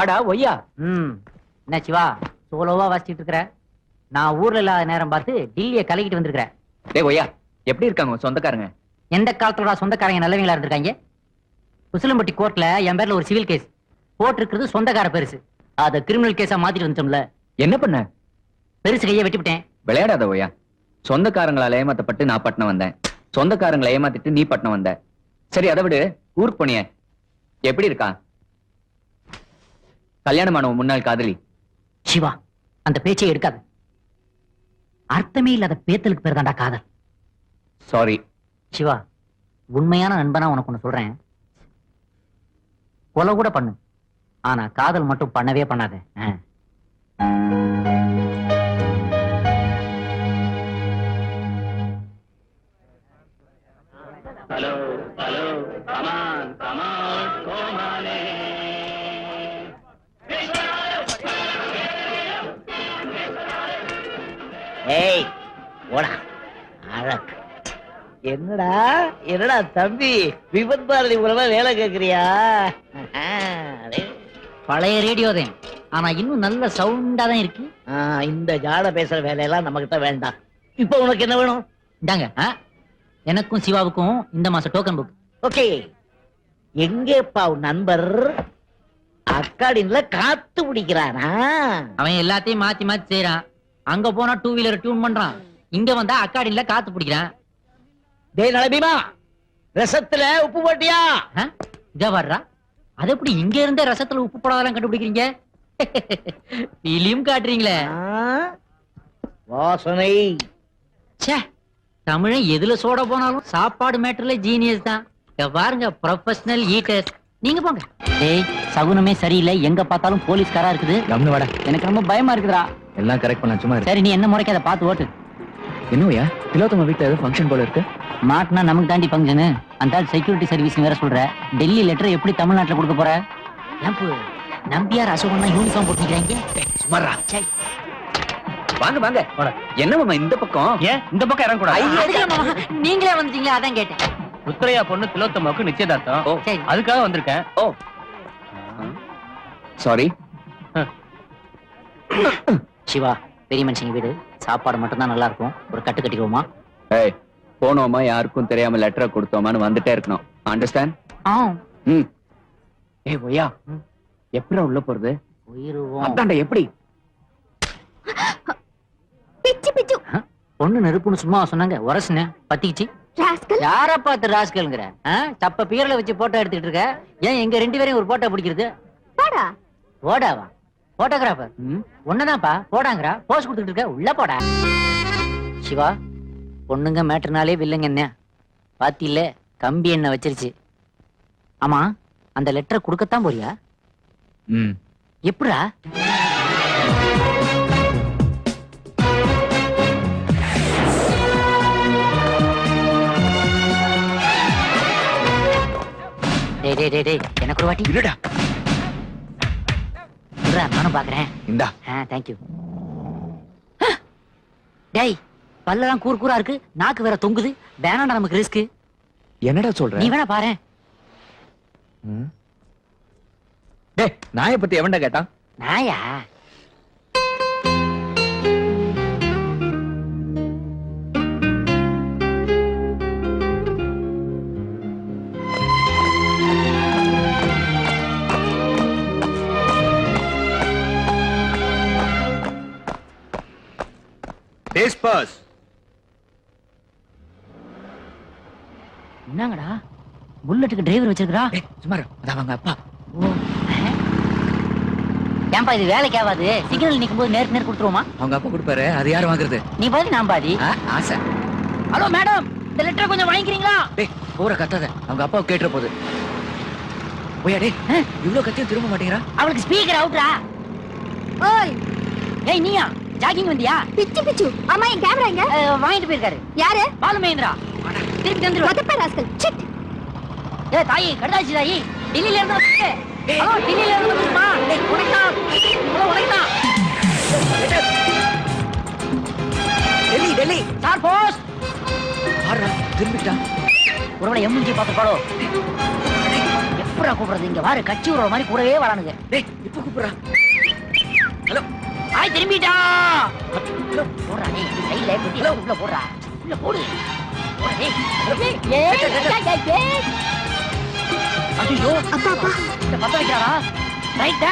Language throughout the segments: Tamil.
வாடா ஒய்யா. ம். என்ன சிவா சோலோவா வாசிச்சிட்டு இருக்கிற? நான் ஊர்ல இல்லாத நேரம் பார்த்து டில்லியை கலக்கிட்டு வந்திருக்கிறேன். டேய் ஒய்யா எப்படி இருக்காங்க உன் சொந்தக்காரங்க? எந்த காலத்தோட சொந்தக்காரங்க நல்லவங்களா இருந்திருக்காங்க? உசிலம்பட்டி கோர்ட்ல என் பேர்ல ஒரு சிவில் கேஸ். போட்டிருக்கிறது சொந்தக்கார பெருசு. அத கிரிமினல் கேஸா மாத்திட்டு வந்துட்டோம்ல. என்ன பண்ண? பெருசு கையை வெட்டிவிட்டேன். விளையாடாத ஒய்யா. சொந்தக்காரங்களால ஏமாத்தப்பட்டு நான் பட்டணம் வந்தேன். சொந்தக்காரங்களை ஏமாத்திட்டு நீ பட்டணம் வந்த. சரி அதை விடு. ஊருக்கு போனியே. எப்படி இருக்கா? கல்யாணமான முன்னாள் காதலி. சிவா அந்த பேச்சை எடுக்காது. அர்த்தமே இல்லாத பேத்தலுக்கு பேர் தான்டா காதல். சாரி சிவா உண்மையான நண்பனா உனக்கு ஒண்ணு சொல்றேன். கொலை கூட பண்ணு. ஆனா காதல் மட்டும் பண்ணவே பண்ணாத. ஓடா அழக் என்னடா? என்னடா தம்பி? விபத் பாரதி மூலமா வேலை கேக்குறியா. பழைய ரேடியோ தான். ஆனா இன்னும் நல்ல சவுண்டா தான் இருக்கு. இந்த ஜாட பேசுற வேலையெல்லாம் நம்ம கிட்ட வேண்டாம். இப்போ உனக்கு என்ன வேணும்? இந்தாங்க? எனக்கும் சிவாவுக்கும் இந்த மாசம் டோக்கன் புக் ஓகே. எங்கேப்பா நண்பர்? அக்காடின்ல காத்து பிடிக்கிறானா? அவன் எல்லாத்தையும் மாத்தி மாத்தி செய்யறான் அங்க போனா டூ வீலர் டியூன் பண்றான். இங்க வந்தா அக்காடியில காத்து பிடிக்கிறான். டேய் நலபீமா ரசத்துல உப்பு போட்டியா? இதா வர்றா? அது எப்படி இங்க இருந்தே ரசத்துல உப்பு போடாதெல்லாம் கண்டுபிடிக்கிறீங்க? பிலிம் காட்டுறீங்களே? வாசனை. ச்சே தமிழன் எதுல சோட போனாலும் சாப்பாடு மேட்டர்ல ஜீனியஸ் தான். இங்க பாருங்க ப்ரொஃபஷனல் ஈட்டர்ஸ் நீங்க போங்க. டேய் சகுனமே சரியில்லை. எங்க பார்த்தாலும் போலீஸ்காரா இருக்குது. கம்னு வாடா. எனக்கு ரொம்ப பயமா இருக்குதுடா. எல்லாம் கரெக்ட் பண்ண சும்மா சரி நீ என்ன முறைக்கு அதை பார்த்து ஓட்டு. என்னவையா திலோத்தம வீட்டுல ஏதோ ஃபங்க்ஷன் போல இருக்கு? மாட்டினா நமக்கு தாண்டி ஃபங்க்ஷனு அந்த செக்யூரிட்டி சர்வீஸ் வேற சொல்ற. டெல்லி லெட்டர் எப்படி தமிழ்நாட்டுல கொடுக்க போற? நம்பியார் அசோகன் யூனிஃபார்ம் போட்டுக்கிறாங்க சுமாரா. வாங்க வாங்க. என்ன மாமா இந்த பக்கம்? ஏன்? இந்த பக்கம் இறங்கக்கூடாது? நீங்களே வந்துட்டீங்களா அதான் கேட்டேன். ருத்ரையா பொண்ணு திலோத்தமாவுக்கு நிச்சயதார்த்தம். அதுக்காக வந்திருக்கேன். ஓ. சாரி சிவா. பெரிய மனுஷங்க வீடு. சாப்பாடு மட்டும் தான் நல்லா இருக்கும் ஒரு கட்டு கட்டிக்குவோமா? ஏய் போனோமா யாருக்கும் தெரியாம லெட்டரை கொடுத்தோமான்னு வந்துட்டே இருக்கணும். அண்டர்ஸ்டாண்ட் ஆ. ம். ஏய் ஒய்யா எப்படி உள்ள போறது? போயிருவோம். அதான்டா எப்படி? பிச்சு பிச்சு. பொண்ணு நெருப்புன்னு சும்மா சொன்னாங்க. உரசுன பத்திக்கிச்சு. ராஸ்கல்? யார பார்த்து ராஸ்கல்ங்கிற? ஆ? சப்ப பீரல வச்சு போட்டோ எடுத்துக்கிட்டு இருக்க. ஏன் எங்க ரெண்டு பேரையும் ஒரு போட்டோ பிடிக்கிறது? பாடா போடாவா போட்டோகிராஃபர் ம். ஒண்ணுதான்ப்பா போடாங்கறா போஸ் கொடுத்துட்டு இருக்க. உள்ள போடா. சிவா பொண்ணுங்க மேட்டர்னாலே வில்லுங்க என்ன? பாத்தியில்ல கம்பி என்ன வச்சிருச்சு. ஆமா அந்த லெட்டரை கொடுக்கத்தான் போறியா? ம். எப்படா டேய் டேய் டேய் டேய். எனக்கு ஒரு வாட்டி. இருடா இருடா, நானும் பாக்குறேன் இந்தா. தேங்க்யூ டேய் பல்லெல்லாம் கூர் கூரா இருக்கு. நாக்கு வேற தொங்குது. வேணாம்டா நமக்கு ரிஸ்க் என்னடா சொல்ற? நீ வேணா பாரு. டேய் நாயை பத்தி எவன்டா கேட்டான்? நாயா? டேஸ்பாஸ் என்னங்கடா? புல்லட்டுக்கு டிரைவர் வச்சிருக்கா இரு. அதான் அவங்க அப்பா. ஏன்பா இது வேலைக்கு ஆகாது? சிக்னல் நிக்கும் போது நேருக்கு நேர் கொடுத்துருவோமா? அவங்க அப்பா கொடுப்பாரு. அது யார் வாங்குறது? நீ பாதி நான் பாதி. ஆசை. ஹலோ மேடம் இந்த லெட்டர் கொஞ்சம் வாங்கிக்கிறீங்களா? டேய் போற கத்தாத. அவங்க அப்பா கேட்டுற போகுது போயா டேய் இவ்ளோ கத்தியும் திரும்ப மாட்டேங்கிறா? அவளுக்கு ஸ்பீக்கர் அவுட்ரா ஓய் ஏய் நீயா? ஜாகிங் வந்தியா? பிச்சு பிச்சு. அம்மா என் கேமரா எங்க? வாங்கிட்டு போயிருக்காரு. யாரு? பாலு மகேந்திரா. திருப்பி தந்துருவா மதப்ப ராஸ்கல். சிட். ஏ தாயி கடாச்சி தாயி. டெல்லியில இருந்து வந்து ஹலோ டெல்லியில இருந்து வந்துமா ஹலோ உனக்குதான் டெல்லி டெல்லி. சார் போஸ்ட் ஆடுறா திரும்பிட்டான் ஒருவேளை எம்ஜி பார்த்து பாடோ எப்படா கூப்பிடுறது இங்க? வாரு கட்சி உறவு மாதிரி கூடவே வரானுங்க. டேய் இப்ப கூப்பிடுறா. ஆய் திரும்பிட்டா. உள்ள போடுறா டேய் சைடுல பெட்டி உள்ள போடுறா. உள்ள போடு. போடு, டேய். ஐயோ அப்பா அப்பா. இந்த பத்த வைக்கிறாரா? ரைட்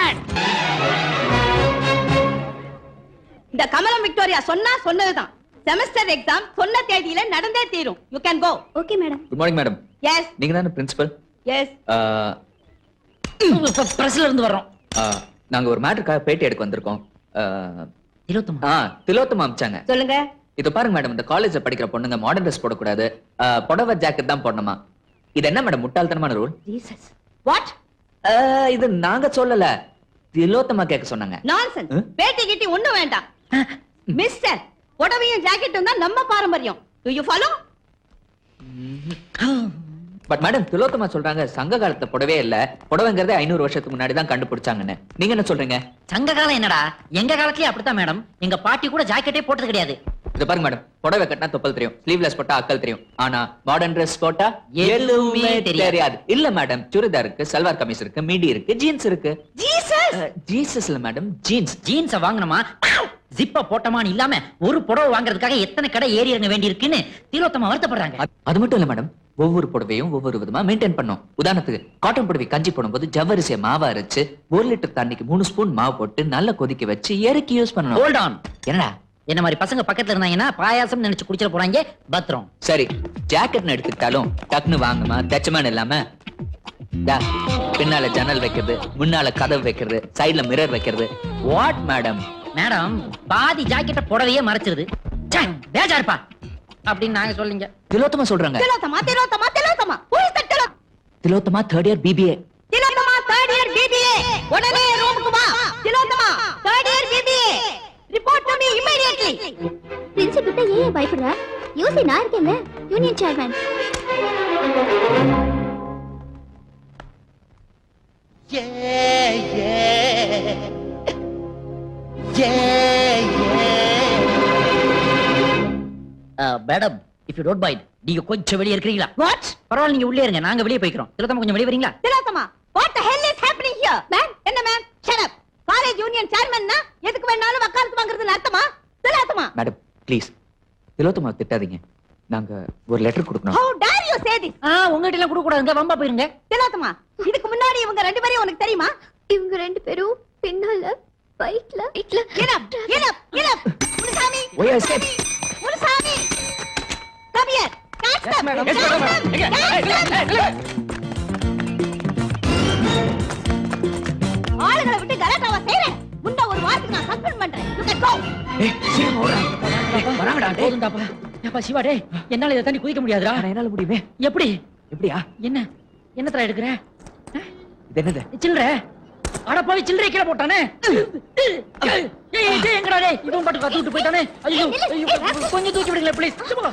இந்த கமலம் விக்டோரியா சொன்னா சொன்னதுதான். செமஸ்டர் எக்ஸாம் சொன்ன தேதியில நடந்தே தீரும். You can go okay madam good morning madam yes நீங்க தானே பிரின்சிபல் எஸ் பிரஸ்ல இருந்து வர்றோம். நாங்க ஒரு மேட்டருக்காக பேட்டி எடுக்க வந்திருக்கோம். ஆ திலோத்தமா அமிச்சாங்க. சொல்லுங்க. இது பாருங்க மேடம் இந்த காலேஜ்ல படிக்கிற பொண்ணுங்க மாடர்ன் ட்ரெஸ் போடக்கூடாது. புடவை ஜாக்கெட் தான் போடணுமா? இது என்ன மேடம் முட்டாள்தனமான ரூல் ஜீசஸ் வாட் இது நாங்க சொல்லல. திலோத்தமா கேட்க சொன்னாங்க. நான்சென்ஸ்? பேட்டி கிட்டி ஒண்ணும் வேண்டாம். மிஸ்டர் புடவையும் ஜாக்கெட்டும் தான் நம்ம பாரம்பரியம். Do you follow but madam Tilottama சொல்றாங்க சங்க காலத்துல புடவே இல்ல. புடவைங்கிறதே ஐநூறு வருஷத்துக்கு முன்னாடி தான் கண்டுபிடிச்சாங்கன்னு. நீங்க என்ன சொல்றீங்க? சங்க காலம் என்னடா? எங்க காலத்துலயே அப்படித்தான் மேடம் எங்க பாட்டி கூட ஜாக்கெட்டே போட்டது கிடையாது. இது பாருங்க மேடம் புடவை கட்டினா தொப்பல் தெரியும் ஸ்லீவ்லெஸ் போட்டா அக்கல் தெரியும். ஆனா மாடர்ன் ட்ரெஸ் போட்டா எதுவுமே. தெரியாது. இல்ல மேடம் சுடிதார் இருக்கு சல்வார் கமிஸ் இருக்கு மிடி இருக்கு ஜீன்ஸ் இருக்கு. ஜீசஸ் ஜீசஸ் இல்ல மேடம் ஜீன்ஸ் ஜீன்ஸ வாங்கணுமா? ஜிப்ப போட்டமான்னு இல்லாம ஒரு புடவை வாங்குறதுக்காக எத்தனை கடை ஏறி இறங்க வேண்டி இருக்குன்னு திலோத்தமா வருத்தப்படுறாங்க. அது மட்டும் இல்ல மேடம். ஒவ்வொரு புடவையும் ஒவ்வொரு விதமா மெயின்டைன் பண்ணும். உதாரணத்துக்கு காட்டன் புடவை கஞ்சி போடும்போது ஜவ்வரிசியை மாவா அரைச்சு ஒரு லிட்டர் தண்ணிக்கு மூணு ஸ்பூன் மாவு போட்டு நல்லா கொதிக்க வச்சு இறக்கி யூஸ் பண்ணணும். ஹோல்ட் ஆன் என்னடா? என்ன மாதிரி பசங்க பக்கத்துல இருந்தாங்கன்னா பாயாசம் நினைச்சு குடிச்சிட போறாங்க பத்திரம் சரி ஜாக்கெட்னு எடுத்துக்கிட்டாலும் டக்குன்னு வாங்குமா தச்சமான இல்லாம? பின்னால ஜன்னல் வைக்கிறது முன்னால கதவு வைக்கிறது சைடுல மிரர் வைக்கிறது. வாட் மேடம் மேடம் பாதி ஜாக்கெட்ட புடவையே மறைச்சிருது. ச்சே, பேஜாருப்பா அப்படின்னு நாங்க சொல்லிங்க. திலோத்தமா சொல்றாங்க. Tilottama Tilottama Tilottama. who is that திலோ- Tilottama third year BBA Tilottama third year BBA உடனே ரூமுக்கு வா. Tilottama third year BBA report to me immediately principal கிட்ட ஏன் பயப்படுற? யோசி நான் இருக்கேன்ல. Union chairman madam if you don't mind நீங்க கொஞ்சம் வெளியே இருக்கிறீங்களா? வாட் பரவாயில்ல நீங்க உள்ளே இருங்க. நாங்க வெளியே போய்க்கிறோம். திலோத்தமா கொஞ்சம் வெளியே வரீங்களா? Tilottama what the hell is happening here ma'am என்ன ma'am shut up college union சேர்மன்னா எதுக்கு வேணாலும் வக்காலத்து வாங்குறதுன்னு அர்த்தமா? திலோத்தமா மேடம் ப்ளீஸ் திலோத்தமா திட்டாதீங்க. நாங்க ஒரு லெட்டர் கொடுக்கணும். How dare you say this ஆ உங்ககிட்ட எல்லாம் கொடுக்க கூடாதுங்க வம்பா போயிருங்க. திலோத்தமா இதுக்கு முன்னாடி இவங்க ரெண்டு பேரையும் உனக்கு தெரியுமா? இவங்க ரெண்டு பேரும் பின்னால பைக்ல? பைக்ல? Get up, get up, get up. Munusamy, Why I escape? Munusamy. Come here. Catch them. Catch them. Catch them. ஆளுகளை விட்டு கலாட்டாவா செய்றேன். முன்ன ஒரு வாரத்துக்கு நான் சஸ்பெண்ட் பண்றேன். You can go. வராங்கடா. போதும்டாப்பா ஏப்பா சிவா டேய் என்னால இதை தண்ணி குதிக்க முடியாதுடா. என்னால முடியுமே. எப்படி? எப்படியா? என்ன? என்னத்தடா எடுக்கிற? இது என்னது? சில்லற. அட போய் சில்லறை கீழே போட்டானே? ஏய், ஏய், டேய், எங்கடா டேய்? இவன் பாட்டு கத்து விட்டு போயிட்டானே? ஐயோ ஐயோ, கொஞ்சம் தூக்கி விடுங்களேன் ப்ளீஸ் சும்மா.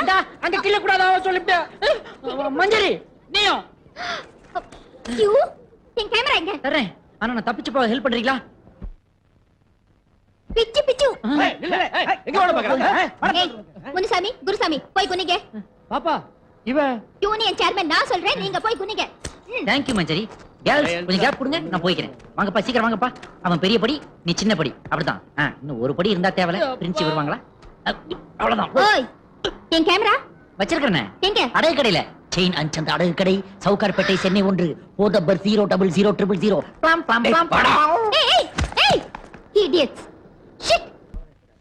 இந்தா, அங்க கீழே கூடாதா சொல்லிவிட்டேன் மஞ்சரி நீயும். யூ என் கேமரா எங்க? தர்றேன். ஆனா நான் தப்பிச்சு போக ஹெல்ப் பண்றீங்களா? பிச்சு பிச்சு. எங்க ஓட பாக்குறேன் ஏய் முனுசாமி குருசாமி போய் குனிங்க. பாப்பா இவன் யூனியன் சேர்மன் நான் சொல்றேன் நீங்க போய் குனிங்க. தேங்க்யூ மஞ்சரி. கொஞ்சம் கேப் கொடுங்க நான் போய்க்கிறேன். வாங்கப்பா சீக்கிரம் வாங்கப்பா. அவன் பெரிய படி நீ சின்ன படி அப்படிதான் இன்னும் ஒரு படி இருந்தா தேவையில்ல பிரின்சி வருவாங்களா? அவ்வளவுதான். என் கேமரா வச்சிருக்கிறேன். அடகு கடையில. செயின் அஞ்சந்த அடகு கடை சவுகார்பேட்டை சென்னை ஒன்று four number zero double zero triple zero பிளாம் பிளாம் பிளாம் இடியட்ஸ்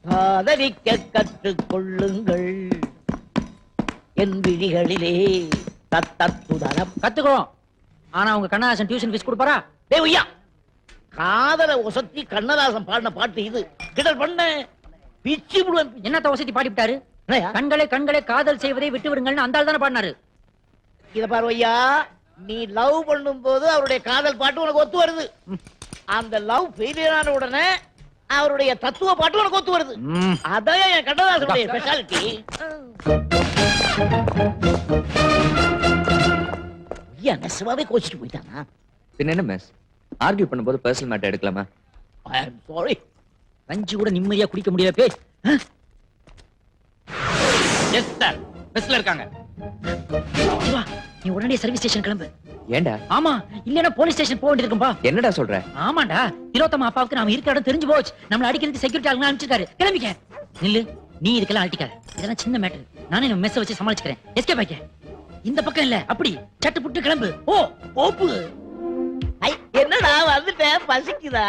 காதலிக்க கற்றுக் கொள்ளுங்கள் என் விழிகளிலே தத்தத்துதரம் கத்துக்கிறோம் ஆனா உங்க கண்ணாசன் டியூஷன் ஃபீஸ் கொடுப்பாரா? டேய் உய்யா! காதல ஒசத்தி கண்ணதாசன் பாடின பாட்டு இது. கிடல் பண்ண. பிச்சு விடுவேன் என்னத்த வசதி பாடிவிட்டாரு? கண்களே கண்களே காதல் செய்வதை விட்டு விடுங்கள்னு அந்த தானே பாடினாரு. இத பாரு ஐயா நீ லவ் பண்ணும் போது அவருடைய காதல் பாட்டு உனக்கு ஒத்து வருது. அந்த லவ் ஃபெயிலியர் ஆன உடனே அவருடைய தத்துவ பாட்டு உனக்கு ஒத்து வருது. அதான் என் கண்ணதாசனுடைய ஸ்பெஷாலிட்டி ஐயா நெசமாவே கோச்சிட்டு போயிட்டானா? பின்ன என்ன மிஸ் ஆர்கியூ பண்ணும்போது பர்சனல் மேட்டர் எடுக்கலாமா? ஐ அம் சாரி கஞ்சி கூட நிம்மதியா குடிக்க முடியல பே எஸ் சார் பஸ்ல இருக்காங்க. நீ உடனே சர்வீஸ் ஸ்டேஷன் கிளம்பு. ஏன்டா? ஆமா இல்லன்னா போலீஸ் ஸ்டேஷன் போக வேண்டியிருக்கும்பா. என்னடா சொல்ற? ஆமாண்டா திலோத்தமா அப்பாவுக்கு நாம இருக்கிற இடம் தெரிஞ்சு போச்சு. நம்மள அடிக்கிறதுக்கு செக்யூரிட்டி ஆளுங்க அனுப்பிச்சிருக்காரு. கிளம்பிக்க. நில்லு நீ இதுக்கெல்லாம் அழட்டிக்காத. இதெல்லாம் சின்ன மேட்டர் நானே நம்ம மெஸ்ஸ வச்சு சமாளிச்சுக்கிறேன். எஸ்கே பாய்க்க இந்த பக்கம் இல்ல. அப்படி. சட்டு புட்டு கிளம்பு. ஓ ஓப்பு. என்னடா வந்துட்டேன்? பசிக்குதா?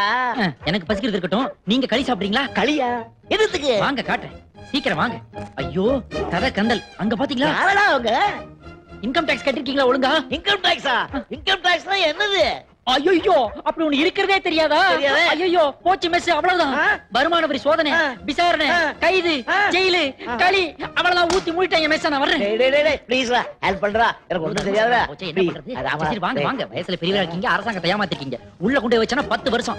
எனக்கு பசிக்கிறது இருக்கட்டும். நீங்க களி சாப்பிடுறீங்களா? களியா? எதுக்கு? வாங்க காட்டுறேன். சீக்கிரம் வாங்க. ஐயோ கதை கந்தல். அங்க பாத்தீங்களா? யாரடா அவங்க? இன்கம் டாக்ஸ் கட்டிருக்கீங்களா ஒழுங்கா? இன்கம் டாக்ஸா இன்கம் டாக்ஸ்னா என்னது? ஐயோ அப்படி ஒண்ணு இருக்கிறதே தெரியாதா. ஐயோ போச்சு மெஸ் அவ்வளவுதான்? வருமான வரி சோதனை. விசாரணை. கைது. ஜெயிலு. களி அவ்வளவுதான் ஊத்தி மூடிட்டாங்க மெஸ் நான் வர்றேன் ஹெல்ப் பண்றா எனக்கு ஒண்ணும். சரி, வாங்க. வாங்க வயசுல பெரியவரா இருக்கீங்க அரசாங்கத்தை ஏமாத்திருக்கீங்க உள்ள கொண்டு போய் வச்சனா பத்து வருஷம்?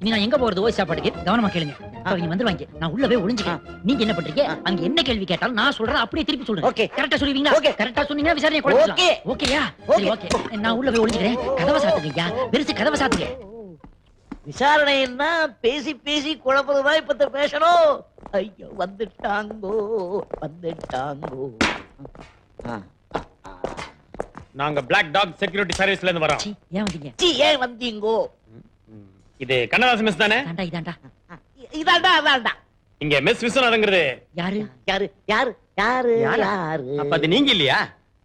இனி நான் எங்க போறது ஓய் சாப்பாட்டுக்கு கவனமா கேளுங்க அவங்க வந்துருவாங்க நான் உள்ள போய் ஒளிஞ்சுக்கிறேன் நீங்க என்ன பண்றீங்க அங்க என்ன கேள்வி கேட்டாலும் நான் சொல்றேன் அப்படியே திருப்பி சொல்றேன். கரெக்டா சொல்லுவீங்களா Okay. கரெக்டா சொன்னீங்கன்னா விசாரணை. குழப்பலாம் ஓகேயா. ஓகே நான் உள்ள போய் ஒளிஞ்சுக்கிறேன் கதவை சாத்துங்கய்யா பெருசு கதவை சாத்துங்க. விசாரணைன்னா பேசி பேசி குழப்பறதுதான் இப்ப பேசணும் ஐயோ வந்துட்டாங்கோ வந்துட்டாங்கோ. நாங்க பிளாக் டாக் செக்யூரிட்டி சர்வீஸ்ல இருந்து வரோம். ஏன் வந்தீங்க? சீ, ஏன் வந்தீங்கோ? இது கண்ணதாசன் மிஸ் தானே? தாண்டா இதாண்டா. இதாண்டா அதாண்டா. இங்க மிஸ் விஸ்வநாதங்கிறது. யாரு? யாரு? யாரு? யாரு? யாரா? யாரு? அப்ப அது நீங்க இல்லையா?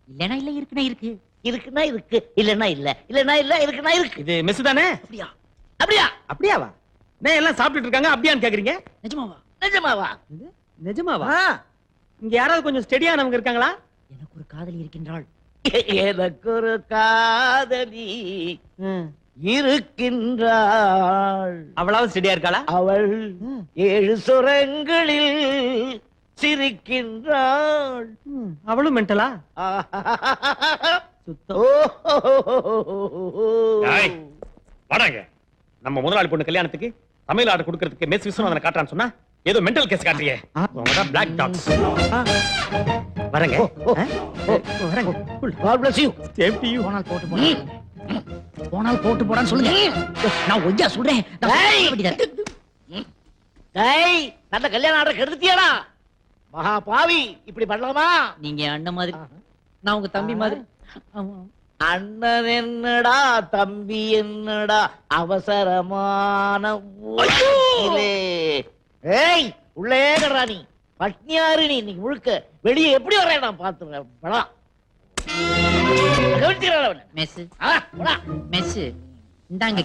இல்லனா இல்ல இருக்குனா இருக்கு. இருக்குன்னா இருக்கு இல்லன்னா இல்ல. இல்லன்னா இல்ல இருக்குன்னா இருக்கு. இது மிஸ் தானே? அப்படியா? அப்படியா? அப்படியாவா? நான் எல்லாம் சாப்பிட்டுட்டு இருக்காங்க. அப்படியான்னு கேக்குறீங்க? நிஜமாவா? நிஜமாவா? நிஜமாவா. இங்க யாராவது கொஞ்சம் ஸ்டெடியானவங்க இருக்காங்களா? எனக்கு ஒரு காதலி இருக்கின்றாள். எனக்கு ஒரு காதலி இருக்கின்றாள். அவளாவது ஸ்டெடியா இருக்காளா? அவள் ஏழு சுரங்களில் சிரிக்கின்றாள். அவளும் மென்டலா ஏய், வாடாங்க. நம்ம முதலாளி பொண்ணு கல்யாணத்துக்கு தமிழ் ஆர்டர் கொடுக்கறதுக்கு மிஸ் விஸ்வநாதனை காட்டுறான்னு சொன்னா ஏதோ மென்டல் கேஸ் காட்டுறியே. அவங்க தான் பிளாக் டாக்ஸ் வரங்க. வரங்க. சேஃப்டி யூ போனால் போட்டு போடா. போனால் போட்டு போடான்னு சொல்லுங்க. நான் ஒய்யா சொல்றேன். டேய். நல்ல கல்யாண ஆர்டர் கெடுத்தியாடா. மகா பாவி இப்படி பண்ணலாமா? நீங்க அண்ணன் மாதிரி. நான் உங்க தம்பி மாதிரி. அண்ணன் என்னடா தம்பி என்னடா அவசரமான. ஏய் உள்ளே கடறா நீ. பட்னியாரு நீ இன்னைக்கு முழுக்க. வெளியே எப்படி வரேன் நான் பாத்துறேன் படம் கவனிச்சுக்கிறான் மெஸ் ஆ, போடா. மெஸ் இந்தாங்க